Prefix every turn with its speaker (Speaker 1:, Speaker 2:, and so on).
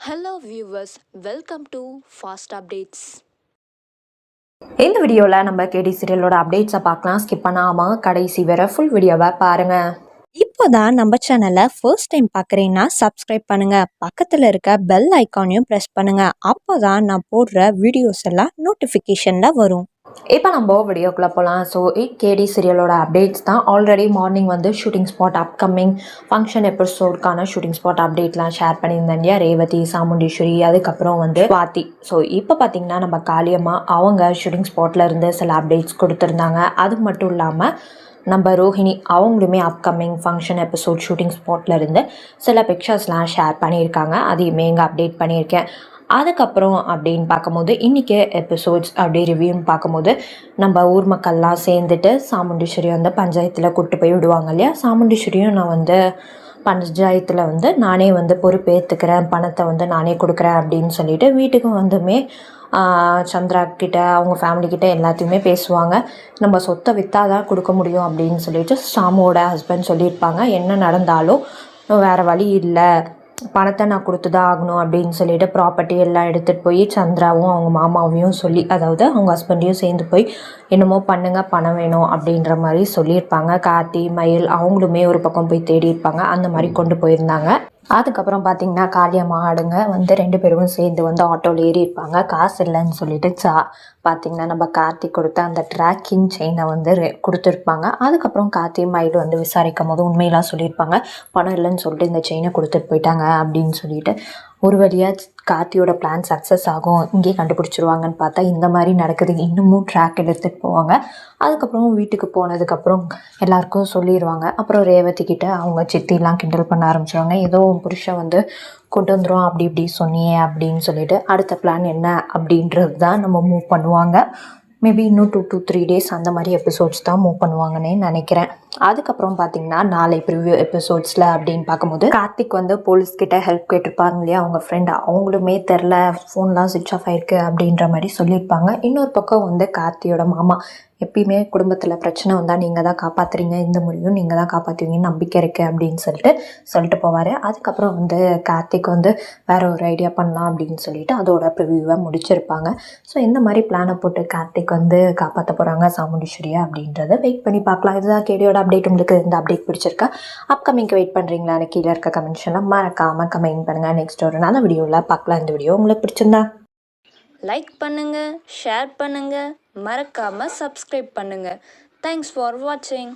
Speaker 1: Hello viewers welcome to fast updates
Speaker 2: இந்த வீடியோவில் நம்ம கேடி சீரியலோட அப்டேட்ஸை பார்க்கலாம். ஸ்கிப் பண்ணாமல் கடைசி வரை ஃபுல் வீடியோவை பாருங்கள்
Speaker 3: இப்போதான் நம்ம சேனலை ஃபர்ஸ்ட் டைம் பார்க்குறீங்கன்னா சப்ஸ்கிரைப் பண்ணுங்க. பக்கத்தில் இருக்க பெல் ஐக்கானையும் ப்ரெஸ் பண்ணுங்க. அப்போதான் நான் போடுற வீடியோஸ் எல்லாம் நோட்டிஃபிகேஷனில் வரும்.
Speaker 2: இப்போ நம்ம வீடியோக்குள்ளே போகலாம். ஸோ கேடி சீரியலோட அப்டேட்ஸ் தான். ஆல்ரெடி மார்னிங் வந்து ஷூட்டிங் ஸ்பாட் அப்கமிங் ஃபங்க்ஷன் எபிசோடுக்கான ஷூட்டிங் ஸ்பாட் அப்டேட்லாம் ஷேர் பண்ணியிருந்தேன் இல்லையா? ரேவதி சாமுண்டீஸ்வரி அதுக்கப்புறம் வந்து வாத்தி ஸோ இப்போ பார்த்திங்கன்னா நம்ம காளியம்மா அவங்க ஷூட்டிங் ஸ்பாட்டில் இருந்து சில அப்டேட்ஸ் கொடுத்துருந்தாங்க. அது மட்டும் இல்லாமல் நம்ம ரோஹிணி அவங்களுமே அப்கமிங் ஃபங்க்ஷன் எபிசோட் ஷூட்டிங் ஸ்பாட்லேருந்து சில பிக்சர்ஸ்லாம் ஷேர் பண்ணியிருக்காங்க. அதையுமே இங்கே அப்டேட் பண்ணியிருக்கேன். அதுக்கப்புறம் அப்படின்னு பார்க்கும்போது இன்றைக்கி எபிசோட்ஸ் அப்படி ரிவ்யூன்னு பார்க்கும்போது நம்ம ஊர் மக்கள்லாம் சேர்ந்துட்டு சாமுண்டீஸ்வரி வந்து பஞ்சாயத்தில் கூப்பிட்டு போய் விடுவாங்க இல்லையா? சாமுண்டீஸ்வரியும் நான் வந்து பஞ்சாயத்தில் வந்து நானே வந்து பொறுப்பேற்றுக்கிறேன் பணத்தை வந்து நானே கொடுக்குறேன் அப்படின்னு சொல்லிட்டு வீட்டுக்கு வந்துமே சந்திரா கிட்ட அவங்க ஃபேமிலி கிட்ட எல்லாத்தையுமே பேசுவாங்க. நம்ம சொத்தை விற்றா தான் கொடுக்க முடியும் அப்படின்னு சொல்லிட்டு சாமுவோட ஹஸ்பண்ட் சொல்லியிருப்பாங்க. என்ன நடந்தாலும் வேறு வழி இல்லை. பணத்தை நான் கொடுத்து தான் ஆகணும் அப்படின்னு சொல்லிட்டு ப்ராப்பர்ட்டி எல்லாம் எடுத்துகிட்டு போய் சந்திராவும் அவங்க மாமாவையும் சொல்லி அதாவது அவங்க ஹஸ்பண்டையும் சேர்ந்து போய் என்னமோ பண்ணுங்க பணம் வேணும் அப்படின்ற மாதிரி சொல்லியிருப்பாங்க. கார்த்தி மயில் அவங்களுமே ஒரு பக்கம் போய் தேடி இருப்பாங்க அந்த மாதிரி கொண்டு போயிருந்தாங்க. அதுக்கப்புறம் பார்த்தீங்கன்னா காளியம்மா ஆடுங்க வந்து ரெண்டு பேரும் சேர்ந்து வந்து ஆட்டோவில் ஏறி இருப்பாங்க. காசு இல்லைன்னு சொல்லிட்டு சா பார்த்தீங்கன்னா நம்ம கார்த்திக் கொடுத்த அந்த ட்ராக்கிங் செயினை வந்து கொடுத்துருப்பாங்க. அதுக்கப்புறம் கார்த்தி மயில் வந்து விசாரிக்கும் போது உண்மையெல்லாம் சொல்லியிருப்பாங்க. பணம் இல்லைன்னு சொல்லிட்டு இந்த செயினை கொடுத்துட்டு போயிட்டாங்க அப்படின்னு சொல்லிட்டு ஒரு வழியாக கார்த்தியோட பிளான் சக்ஸஸ் ஆகும் இங்கேயே கண்டுபிடிச்சிருவாங்கன்னு பார்த்தா இந்த மாதிரி நடக்குது இன்னமும் ட்ராக் எடுத்துகிட்டு போவாங்க. அதுக்கப்புறம் வீட்டுக்கு போனதுக்கப்புறம் எல்லாருக்கும் சொல்லிடுவாங்க அப்புறம் ரேவதி கிட்ட அவங்க சித்திலாம் கிண்டல் பண்ண ஆரம்பிச்சிருவாங்க. ஏதோ புருஷன் வந்து கொண்டு வந்துடும் அப்படி இப்படி சொன்னியே அப்படின்னு சொல்லிட்டு அடுத்த பிளான் என்ன அப்படின்றது தான் நம்ம மூவ் பண்ணுவாங்க. மேபி இன்னும் டூ டூ த்ரீ டேஸ் அந்த மாதிரி எபிசோட்ஸ் தான் மூவ் பண்ணுவாங்கன்னே நினைக்கிறேன். அதுக்கப்புறம் பார்த்தீங்கன்னா நாளை ப்ரிவ்யூ எபிசோட்ஸில் அப்படின்னு பார்க்கும்போது கார்த்திக் வந்து போலீஸ் கிட்ட ஹெல்ப் கேட்டிருப்பாங்க இல்லையா? அவங்க ஃப்ரெண்ட் அவங்களுமே தெரில ஃபோன்லாம் சுவிட்ச் ஆஃப் ஆயிருக்கு அப்படின்ற மாதிரி சொல்லியிருப்பாங்க. இன்னொரு பக்கம் வந்து கார்த்தியோட மாமா. எப்பயுமே குடும்பத்தில் பிரச்சனை வந்தால் நீங்கள் தான் காப்பாற்றுறீங்க இந்த முறையும் நீங்கள் தான் காப்பாற்றுவீங்கன்னு நம்பிக்கை இருக்குது அப்படின்னு சொல்லிட்டு சொல்லிட்டு போவார். அதுக்கப்புறம் வந்து கார்த்திக் வந்து வேற ஒரு ஐடியா பண்ணலாம் அப்படின்னு சொல்லிட்டு அதோட ப்ரிவியூவை முடிச்சிருப்பாங்க. ஸோ இந்த மாதிரி பிளானை போட்டு கார்த்திக் வந்து காப்பாற்ற போகிறாங்க சாமுண்டீஸ்வரியா அப்படின்றத வெயிட் பண்ணி பார்க்கலாம். இதுதான் கேடியோட அப்டேட் உங்களுக்கு இந்த அப்டேட் பிடிச்சிருக்கா? அப்கமிங்க்கு வெயிட் பண்ணுறீங்களான்னு கீழே இருக்க கமெண்ட்ஸ்லாம் மறக்காமல் கமெண்ட் பண்ணுங்கள் நெக்ஸ்ட் ஒரு நல்ல வீடியோவில் பார்க்கலாம். இந்த வீடியோ உங்களுக்கு பிடிச்சிருந்தா.
Speaker 1: லைக் பண்ணுங்கள் ஷேர் பண்ணுங்கள் மறக்காமல் சப்ஸ்கிரைப் பண்ணுங்கள் தேங்க்ஸ் ஃபார் வாட்சிங்